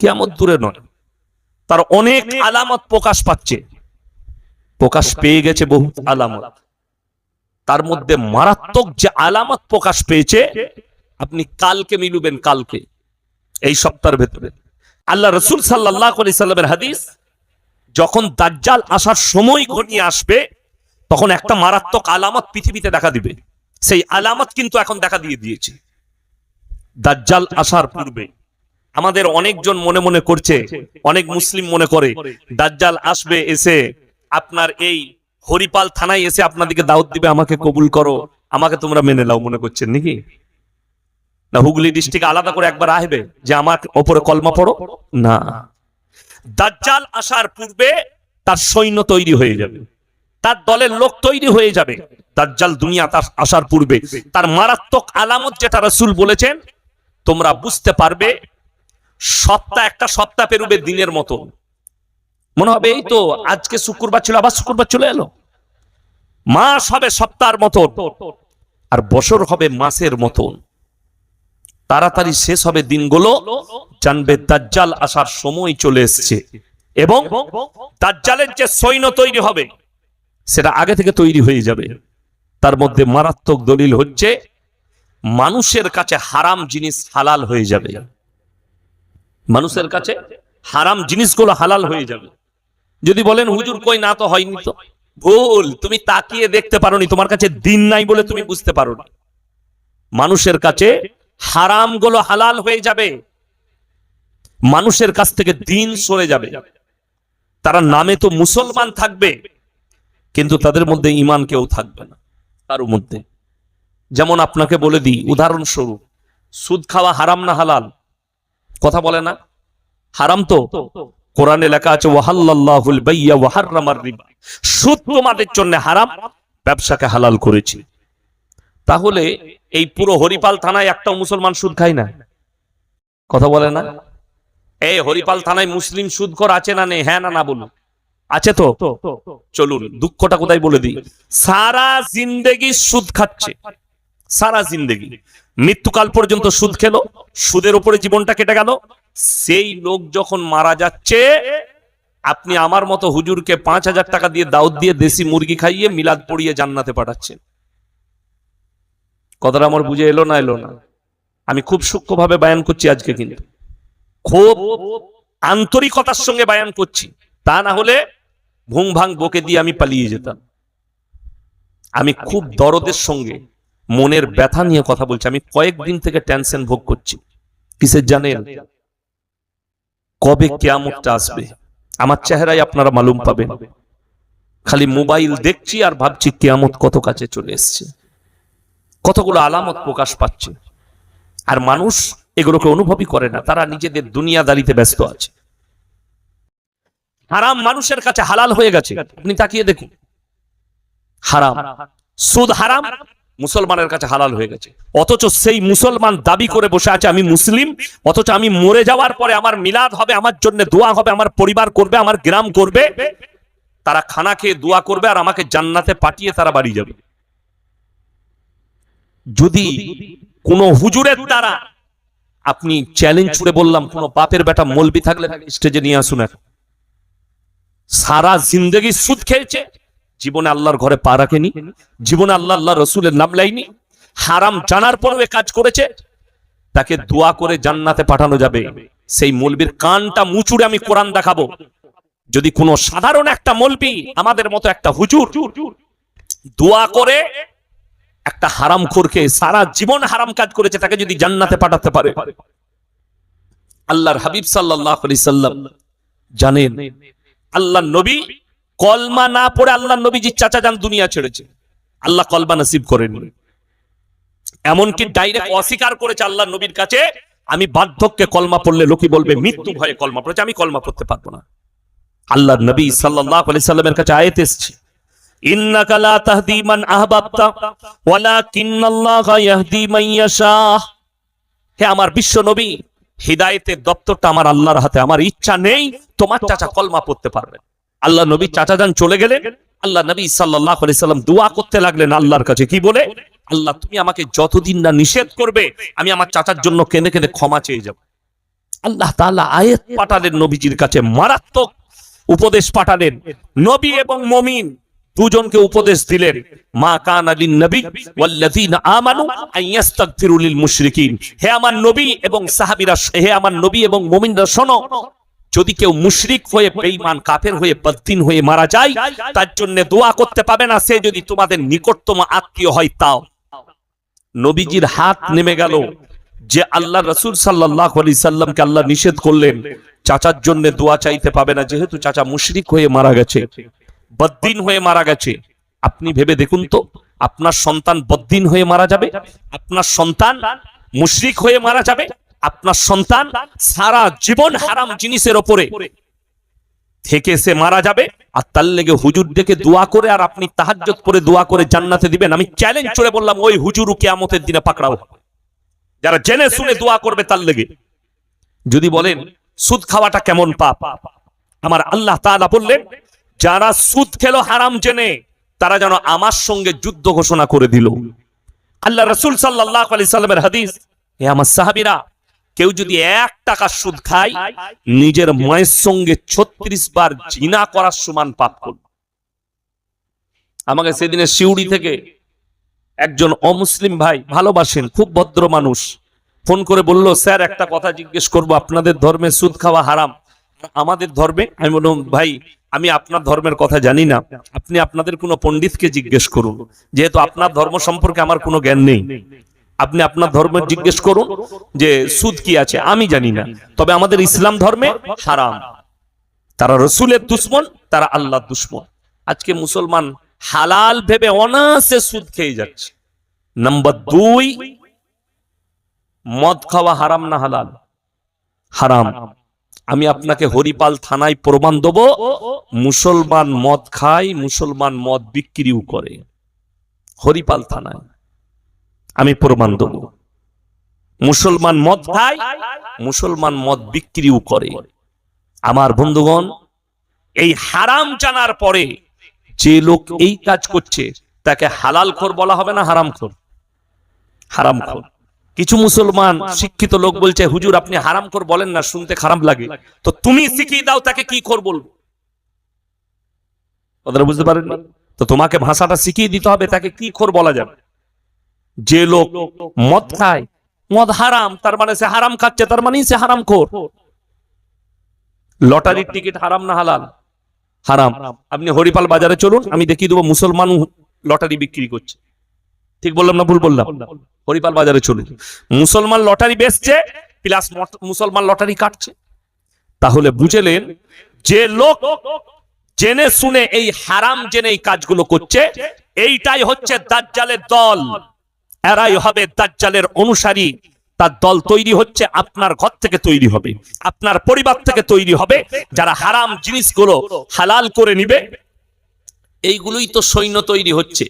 কেমন দূরে নয়। তার অনেক আলামত প্রকাশ পাচ্ছে। প্রকাশ পেয়ে গেছে বহু আলামত। তার মধ্যে মারাত্মক যে আলামত প্রকাশ পেয়েছে আপনি কালকে মিলুবেন কালকে এই সপ্তাহের ভেতরে। আল্লাহ রসুল সাল্লাহ সাল্লামের হাদিস যখন দাজ্জাল আসার সময় ঘনিয়ে আসবে তখন একটা মারাত্মক আলামত পৃথিবীতে দেখা দিবে। সেই আলামত কিন্তু এখন দেখা দিয়ে দিয়েছে। দাজ্জাল আসার পূর্বে আমাদের অনেকজন মনে মনে করছে, অনেক মুসলিম মনে করে, দাজ্জাল আসবে এসে আপনার এই হরিপাল থানায় এসে আপনাদেরকে দাওয়াত দিবে, আমাকে কবুল করো, আমাকে তোমরা মেনে নাও মনে করছেন নাকি? না, হুগলি ডিস্ট্রিক্ট আলাদা করে একবার আসবে যে আমার ওপরে কলমা পড়ো? না। দাজ্জাল আসার পূর্বে তার সৈন্য তৈরি হয়ে যাবে, তার দলের লোক তৈরি হয়ে যাবে। দাজ্জাল দুনিয়া তার আসার পূর্বে, তার মারাত্মক আলামত যেটা রাসূল বলেছেন, তোমরা বুঝতে পারবে সপ্তাহ, একটা সপ্তাহ পেরুবে দিনের মতো মনে হবে, এই তো আজকে শুক্রবার ছিল, আবার শুক্রবার চলে এলো। মাস হবে সপ্তাহের মতন, আর বছর হবে মাসের মতন। তাড়াতাড়ি শেষ হবে দিনগুলো, জানবে দাজ্জাল আসার সময় চলে এসছে। এবং দাজ্জালের যে সৈন্য তৈরি হবে, সেটা আগে থেকে তৈরি হয়ে যাবে। তার মধ্যে মারাত্মক দলিল হচ্ছে, মানুষের কাছে হারাম জিনিস হালাল হয়ে যাবে। মানুষের কাছে হারাম জিনিসগুলো হালাল হয়ে যাবে। যদি বলেন, হুজুর, কই না তো হয়নি তো? ভুল, তুমি তাকিয়ে দেখতে পারোনি, তোমার কাছে দিন নাই বলে তুমি বুঝতে পারোনি। মানুষের কাছে হারামগুলো হালাল হয়ে যাবে। মানুষের কাছ থেকে দিন সরে যাবে। তারা নামে তো মুসলমান থাকবে, কিন্তু তাদের মধ্যে ইমান কেউ থাকবে না। তার মধ্যে, যেমন আপনাকে বলে দিই, উদাহরণস্বরূপ, সুদ খাওয়া হারাম না হালাল? কথা বলে না? হারাম তো? কোরআনে লেখা আছে ওয়াহাল্লাহুল বাইয়া ওয়া হাররামার রিবা। সুদ তোমাদের জন্য হারাম, ব্যবসাকে হালাল করেছি। তাহলে এই পুরো হরিপাল থানায় একটাও মুসলমান সুদ খায় না? কথা বলে না? এই হরিপাল থানায় মুসলিম সুদখোর আছে না নেই? হ্যাঁ না না বলুন। আছে তো? চলুন, দুঃখটা কোথায় বলে দিই? সারা জিন্দেগি সুদ খাচ্ছে। সারা জিন্দেগি। মৃত্যুকাল পর্যন্ত সুদ খেলো, সুদের উপরে জীবনটা কেটে গেল। সেই লোক যখন মারা যাচ্ছে, আপনি আমার মতো হুজুরকে পাঁচ হাজার টাকা দিয়ে দাউদ দিয়ে দেশি মুরগি খাইয়ে মিলাদ পড়িয়ে জান্নাতে পাঠাচ্ছেন। কথাটা আমার বুঝে এলো না এলো না। আমি খুব সূক্ষ্মভাবে বায়ান করছি আজকে কিন্তু। খুব আন্তরিকতার সঙ্গে বায়ান করছি। তা না হলে ভুং ভাং বকে দিয়ে আমি পালিয়ে যেতাম। আমি খুব দরদের সঙ্গে মনের ব্যথা নিয়ে কথা বলছি। আমি কয়েকদিন থেকে টেনশন ভোগ করছি। কিসের জানেন? কবে কেয়ামতটা আসবে? আমার চেহারায় আপনারা মালুম পাবেন। খালি মোবাইল দেখছি আর ভাবছি কেয়ামত কত কাছে চলে এসছে। কতগুলো আলামত প্রকাশ পাচ্ছে। আর মানুষ এগুলোকে অনুভবই করে না। তারা নিজেদের দুনিয়াদারিতে ব্যস্ত আছে। হারাম মানুষের কাছে হালাল হয়ে গেছে। আপনি তাকিয়ে দেখুন। হারাম। সুদ হারাম। মুসলমানের কাছে হালাল হয়ে গেছে। অথচ সেই মুসলমান দাবি করে বসে আছে, আমি মুসলিম, অথচ আমি মরে যাওয়ার পরে আমার মিলাদ হবে, আমার জন্য দোয়া হবে, আমার পরিবার করবে, আমার গ্রাম করবে। তারা খানা খেয়ে দোয়া করবে আর আমাকে জান্নাতে পাঠিয়ে তারা বাড়ি যাবে। যদি কোন হুজুরের দ্বারা আপনি চ্যালেঞ্জ ছুড়ে বললাম, কোন বাপের বেটা মলবি থাকলে স্টেজে নিয়ে আসুন এখন। সারা জিন্দগি সুদ খেয়েছে। জীবনে আল্লাহর ঘরে পা রাখেনি জীবনে আল্লাহ আল্লাহ রসুলের নাম লাইনি হারাম জানার পরেও এ কাজ করেছে তাকে দোয়া করে জান্নাতে পাঠানো যাবে। সেই মলবির কানটা মুচুড়ে আমি কোরআন দেখাবো। যদি কোনো সাধারণ একটা মলবি আমাদের মতো একটা হুজুর দোয়া করে একটা হারাম খোরকে সারা জীবন হারাম কাজ করেছে তাকে যদি জান্নাতে পাঠাতে পারে। আল্লাহর হাবিব সাল্লাহ আলি সাল্লাম জানেন আল্লাহ নবী কলমা না পড়ে আল্লাহ নবীজি চাচা যান দুনিয়া ছেড়েছে। আল্লাহ কলমা নসিব করেনি এমনকি ডাইরেক্ট অস্বীকার করেছে আল্লাহ নবীর কাছে, আমি বার্ধক্যে কলমা পড়লে লোকে বলবে, মৃত্যু ভয়ে কলমা পড়েছে, আমি কলমা পড়তে পারব না। আল্লাহ নবী আলাইহি সাল্লামের কাছে আয়াত এসেছে। আল্লাহর হাতে, আমার ইচ্ছা নেই তোমার চাচা কলমা পড়তে পারবেন আল্লাহ নবী চাচা যান চলে গেলেন। আল্লাহ নবী আলাইহি সাল্লাম দোয়া করতে লাগলেন আল্লাহর কাছে। কি বলে? আল্লাহ, তুমি আমাকে যতদিন না নিষেধ করবে, আমি আমার চাচার জন্য কেঁদে কেঁদে ক্ষমা চেয়ে যাব। আল্লাহ তাআলা আয়াত পাঠালেন নবীজির কাছে, মারাত্মক উপদেশ পাঠালেন। নবী এবং মমিন দুজনকে উপদেশ দিলেন। মা কান আলিন নবী ওয়াল্লাযীনা আমানু আইয়াস্তাগফিরু লিল মুশরিকিন। হে আমার নবী এবং সাহাবীরা, হে আমার নবী এবং মুমিনরা শোনো যদি কেউ মুশরিক হয়ে, বেঈমান, কাফের হয়ে বদ্দিন হয়ে মারা যায়, তার জন্য দোয়া করতে পাবে না। সে যদি তোমাদের নিকটতম আত্মীয় হয়, তাও। নবীজির হাত নেমে গেল, যে আল্লাহ রসুল সাল্লাহ আলি সাল্লামকে আল্লাহ নিষেধ করলেন, চাচার জন্য দোয়া চাইতে পাবে না, যেহেতু চাচা মুশরিক হয়ে মারা গেছে বদ্দিন হয়ে মারা গেছে। আপনি ভেবে দেখুন তো, আপনার সন্তান বদ্দিন হয়ে মারা যাবে, আপনার সন্তান মুশরিক হয়ে মারা যাবে আপনার সন্তান সারা জীবন হারাম জিনিসের ওপরে থেকে সে মারা যাবে, আর তার লেগে হুজুর ডেকে দোয়া করে, আর আপনি তাহাজ্জত করে দোয়া করে জান্নাতে দিবেন। আমি চ্যালেঞ্জ চলে বললাম, ওই হুজুরু কিয়ামতের দিনে পাকড়াও যারা জেনে শুনে দোয়া করবে তার লেগে। যদি বলেন, সুদ খাওয়াটা কেমন পাপ? আমার আল্লাহ তাআলা বললেন, যারা সুদ খেলো হারাম জেনে, তারা যেন আমার সঙ্গে যুদ্ধ ঘোষণা করে দিল। আল্লাহ রসুল সাল্লাহ আলি সাল্লামের হাদিস, এ আমার সাহাবিরা কেউ যদি এক টাকা সুদ খায়, নিজের মায়ের সঙ্গে ছত্রিশ বার জিনা করার সমান পাপ করবে। আমাকে সেদিনে শিউড়ি থেকে একজন অমুসলিম ভাই, ভালোবাসেন, খুব ভদ্র মানুষ, ফোন করে বলল, স্যার, একটা কথা জিজ্ঞেস করব, আপনাদের ধর্মে সুদ খাওয়া হারাম? আমাদের ধর্মে? আমি বললাম, ভাই, আমি আপনার ধর্মের কথা জানি না। আপনি আপনাদের কোনো পণ্ডিতকে জিজ্ঞেস করুন। যেহেতু আপনার ধর্ম সম্পর্কে আমার কোনো জ্ঞান নেই। আপনি আপনার ধর্ম জিজ্ঞেস করুন যে সুদ কি আছে, আমি জানি না। তবে আমাদের ইসলাম ধর্মে হারাম। তারা রসুলের দুশ্মন, তারা আল্লাহ দুশ্মন। আজকে মুসলমান হালাল ভেবে অনাসে সুদ খেয়ে যাচ্ছে। নাম্বার দুই, মদ খাওয়া হারাম না হালাল? হারাম। আমি আপনাকে হরিপাল থানায় প্রমাণ দেবো, মুসলমান মদ খায়, মুসলমান মদ বিক্রিও করে। হরিপাল থানায়। আমি প্রমাণ দেব। মুসলমান মদ খায়, মুসলমান মদ বিক্রিও করে। আমার বন্ধুগণ, এই হারাম জানার পরে যে লোক এই কাজ করছে, তাকে হালাল খোর বলা হবে না হারাম খোর? হারাম খোর। কিছু মুসলমান শিক্ষিত লোক বলছে, হুজুর, আপনি হারাম খোর বলেন না, শুনতে খারাপ লাগে। তো তুমি শিখিয়ে দাও তাকে কি খোর বলব। কথাটা বুঝতে পারেন? তো তোমাকে ভাষাটা শিখিয়ে দিতে হবে, তাকে কি খোর বলা যাবে? যে লোক মদ খায়, মদ হারাম, তার মানে সে হারাম খাচ্ছে, তার মানেই সে হারাম খোর। লটারির টিকিট হারাম না হালাল? হারাম। আপনি হরিপাল বাজারে চলুন, আমি দেখিয়ে দেবো মুসলমান লটারি বিক্রি করছে। ঠিক বললাম না ভুল বললাম? হরিপাল বাজারে চলুন। মুসলমান লটারি বেচছে, প্লাস মুসলমান লটারি কাটছে। তাহলে বুঝেলেন, যে লোক জেনে শুনে এই হারাম জেনে এই কাজগুলো করছে, এইটাই হচ্ছে দাজ্জালের দল। এরাই হবে দাজ্জালের অনুসারী। তার দল তৈরি হচ্ছে, আপনার ঘর থেকে তৈরি হবে। আপনার পরিবার থেকে তৈরি হবে। যারা হারাম জিনিসগুলো হালাল করে নিবে, এইগুলোই তো সৈন্য তৈরি হচ্ছে।